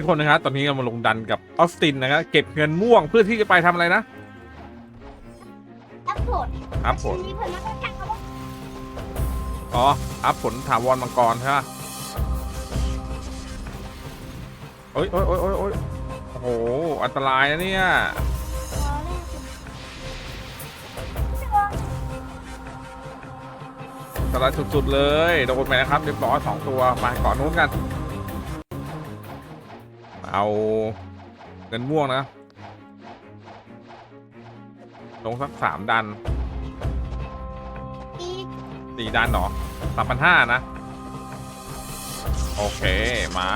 ทุกคนนะครับตอนนี้เรามาลงดันกับออสตินนะครับเก็บเงินม่วงเพื่อที่จะไปทำอะไรนะ อัพโหลดอัพผล มีผลมาก็แข่งเขาว่าอ๋อ อัพผลถาวรมังกรใช่ไหมโอ้ยโอ้ยโอ้ยโอ้ยโอ้ยโอ้โห อันตรายนะเนี่ยอ๋อแรกสุดอันตรายสุดๆเลย โดนไปนะครับ เรียบร้อยสองตัว มาก่อนนู้นกัน เอาเงินม่วงนะ ลงสักสามดันอีกสี่ดันเหรอสามพันห้านะ โอเค มา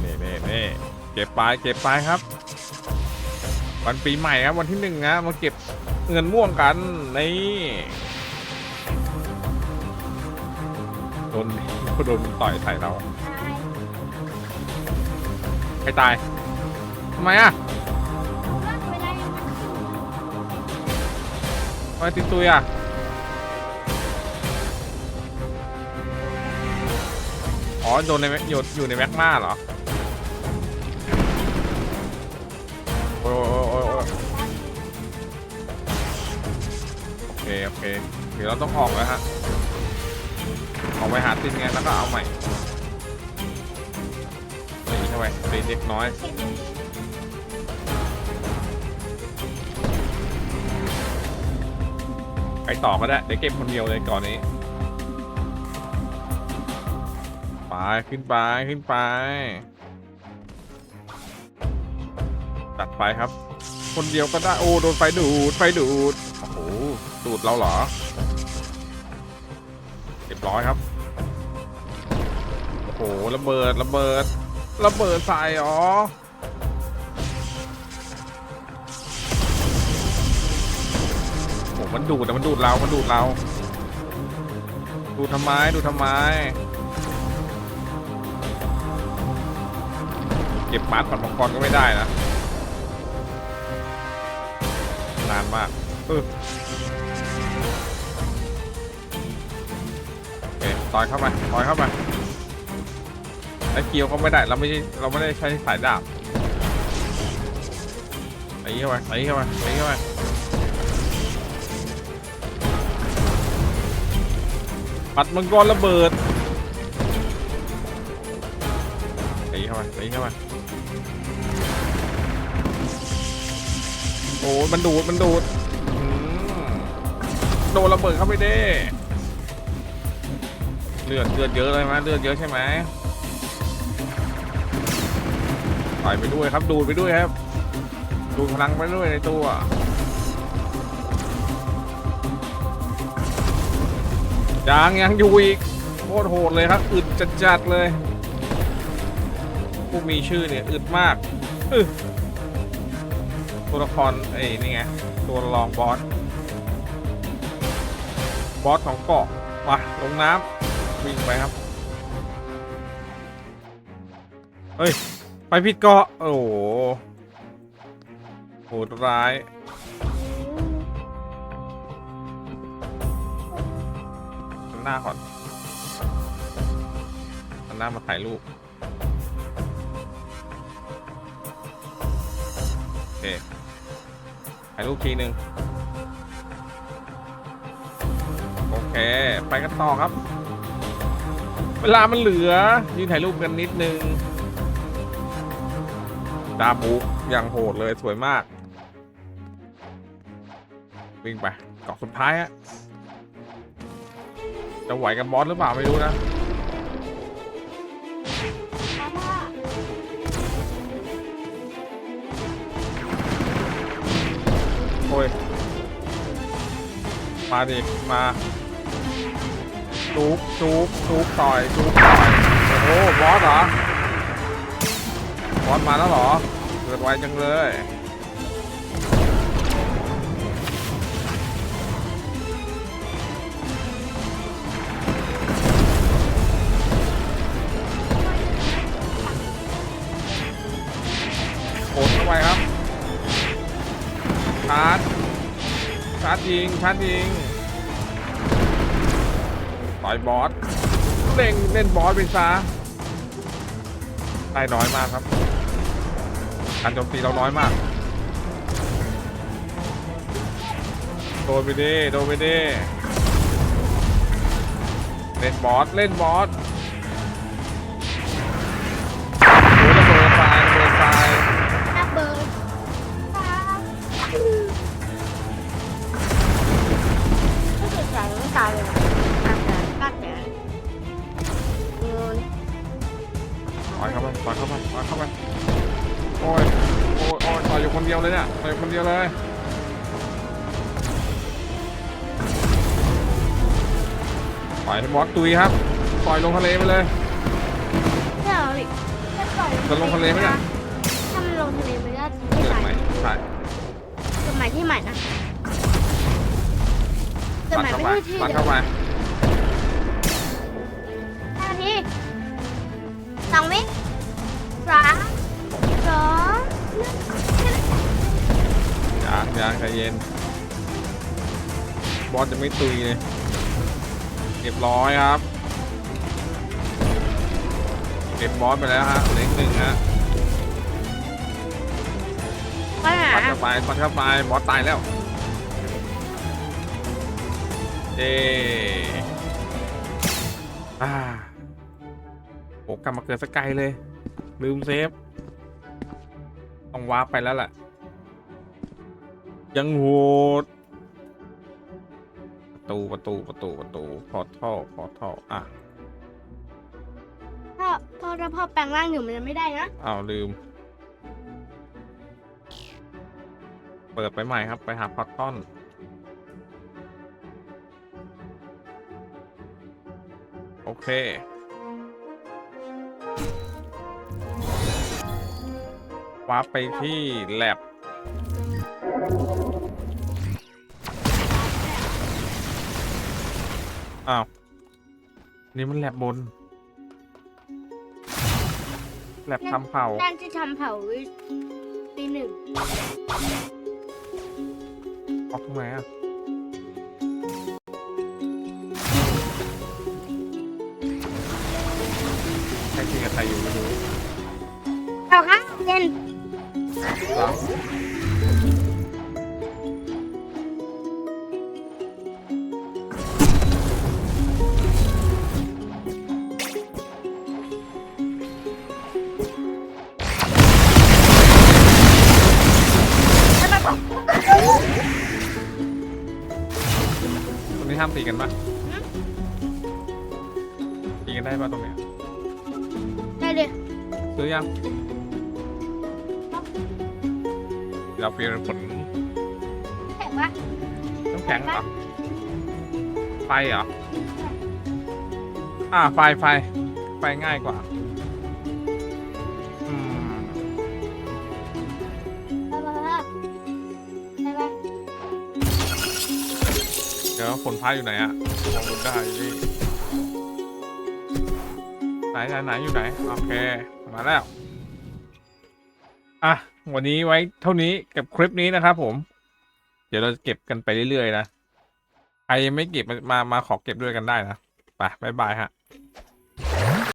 เน่เน่เน่เก็บไปเก็บไปครับ วันปีใหม่ครับ วันที่หนึ่งนะมาเก็บเงินม่วงกันนี่โดนโดนต่อยใส่เรา ใครตายทำไมอะผมว่าเวลาอย่างนั้นทำไมติดตุยอะอ๋อโดนในอยู่อยู่ในแม็กมาเหรอโอ้ยโอ้ยโอ้ยโอ้ยโอเคโอเคเดี๋ยวเราต้องออกแล้วฮะออกไปหาตินไงแล้วก็เอาใหม่ ช่ไหมตินเด็กน้อยไปต่อก็ได้เดี๋ยวเก็บคนเดียวเลยก่อนนี้ไปขึ้นไปขึ้นไปตัดไปครับ คนเดียวก็ได้โอ้โดนไฟดูดไฟดูดโอ้โหดูดเราเหรอเรียบร้อยครับโอ้โหระเบิดระเบิด ระเบิดใส่อ๋อโอ้มันดูดอะมันดูดเรา มันดูดเรา ดูดทำไม ดูดทำไม เก็บมาร์ทปัดมังกรก็ไม่ได้นะ นานมากเออโอเคต่อยเข้าไปต่อยเข้าไป ไอ้เกียวก็ไม่ได้เราไม่ใช่เราไม่ได้ใช้สายดาบตีเข้าไปตีเข้าไปตีเข้าไปปัดมังกรระเบิดตีเข้ามาตีเข้ามาโอ้ยมันดูดมันดูดโดนระเบิดเข้าไปเด้เลือดเลือดเยอะเลยไหมเลือดเยอะใช่ไหม ต่อยไปด้วยครับ ดูดไปด้วยครับ ดูดพลังไปด้วยในตัวยังยังอยู่อีกโคตรโหดเลยครับอึดจัดๆเลยผู้มีชื่อเนี่ยอึดมากตัวละครไอ้นี่ไงตัวรองบอสบอสของเกาะมาลงน้ำวิ่งไปครับ เฮ้ย ไปผิดเกาะโอ้โหโหดร้ายหันหน้าก่อนหันหน้ามาถ่ายรูป โอเค ถ่ายรูปทีหนึ่งโอเค ไปกันต่อครับ เวลามันเหลือยืนถ่ายรูปกันนิดนึงาบุกอย่างโหดเลยสวยมาก วิ่งไปเกาะสุดท้ายฮะจะไหวกับบอสหรือเปล่าไม่รู้นะโอ้ย มาดิ มาจุกจุกจุกต่อยจุกต่อย โอ้โหบอสเหรอ บอสมาแล้วเหรอ เกิดไวจังเลยโอนเข้าไปครับ ชาร์จ ชาร์จยิง ชาร์จยิง ต่อยบอส เล่งเล่นบอสไปซะได้น้อยมากครับ การโจมตีเราน้อยมาก โดนไปดิโดนไปดิเล่นบอส เล่นบอสโอ้ยระเบิดทรายระเบิดทรายระเบิดฟ้าก็คือใจไม่ตายเลยนะกัดแต่กัดแต่เงินปล่อยเข้าไปปล่อยเข้าไปปล่อยเข้าไปโอ้ยโอ้ยโอ้ยต่อยอยู่คนเดียวเลยเนี่ยต่อยอยู่คนเดียวเลยปล่อยให้บอสตุยครับปล่อยลงทะเลไปเลย เดี๋ยวดิจะปล่อยจะลงทะเลไหมเนี่ย ถ้ามันลงทะเลมันก็ไม่เกิดตายไหมใช่สมัยที่ใหม่นะสปัดมัยเข้าไม่ไปใช่ที่ปัดเดิเข้ามไปห้านาทีสองวิ ยางยางใจเย็น บอสจะไม่ตุยเลยเรียบร้อยครับ เก็บบอสไปแล้วฮะเหลืออีกหนึ่งฮะปัญหาปัดเข้าไปปัดเข้าไปบอสตายแล้วเย้อ่าโอ้กลับมาเกิดสกไกลเลย ลืมเซฟ ต้องวาร์ปไปแล้วแหละ ยังโหดประตูประตูประตูประตูพอท่อพอท่ออะพ่อพ่อถ้าพ่อแปลงร่างอยู่มันจะไม่ได้นะอ้าวลืม เปิดไปใหม่ครับ ไปหาพอตตอน โอเค วาร์ปไปที่แลบ อ้าว นี่มันแลบบน แลบทำเผา นั่นที่ทำเผาปีหนึ่งออกตรงไหนอะ ใครคุยกับใครอยู่ไม่รู้เอาครับเย็นเหรอามตีกันปะตีกันได้ปะตรงเนี้ยได้เลยซื้อยังเราเปลี่ยนผลแข็งปะน้ำแข็งเหรอไฟเหรออ่าไฟไฟไฟง่ายกว่า ว่าผลพายอยู่ไหนอะมองดูได้อยู่นี่ไหนไหนไหนอยู่ไหน โอเค มาแล้ว อะ วันนี้ไว้เท่านี้กับคลิปนี้นะครับผม เดี๋ยวเราเก็บกันไปเรื่อยๆนะ ใครยังไม่เก็บมา มาขอเก็บด้วยกันได้นะ ไปบายบายฮะ